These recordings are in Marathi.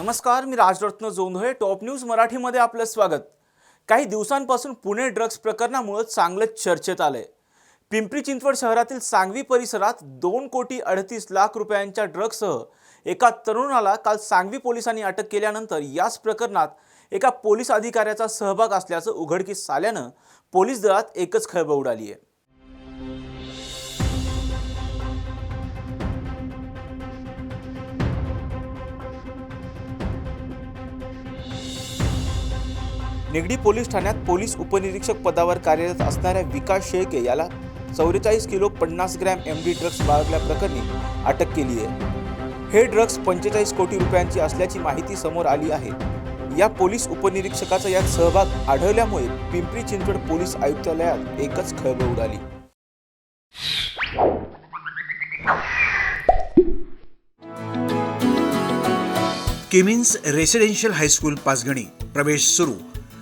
नमस्कार मी राजरत्न जोंधळे टॉप न्यूज मराठीमध्ये आपलं स्वागत. काही दिवसांपासून पुणे ड्रग्ज प्रकरणामुळे चांगलंच चर्चेत आलंय. पिंपरी चिंचवड शहरातील सांगवी परिसरात दोन कोटी अडतीस लाख रुपयांच्या ड्रग्जसह एका तरुणाला काल सांगवी पोलिसांनी अटक केल्यानंतर याच प्रकरणात एका पोलीस अधिकाऱ्याचा सहभाग असल्याचं उघडकीस आल्यानं पोलीस दलात एकच खळबळ उडाली आहे निगडी पोलीस ठाण्यात पोलीस उपनिरीक्षक पदावर कार्यरत असणाऱ्या विकास शेळके याला चौवेचाळीस किलो पन्नास ग्रॅम एम डी ड्रग्ज बाळगल्याप्रकरणी अटक केली आहे. हे ड्रग्ज पंचेचाळीस कोटी रुपयांची असल्याची माहिती समोर आली आहे. या पोलीस उपनिरीक्षकाचा यात सहभाग आढळल्यामुळे पिंपरी चिंचवड पोलीस आयुक्तालयात एकच खळबळ उडाली. Kimmins residential high school Panchgani. प्रवेश सुरू.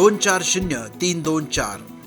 दोन चार शून्य तीन दोन चार.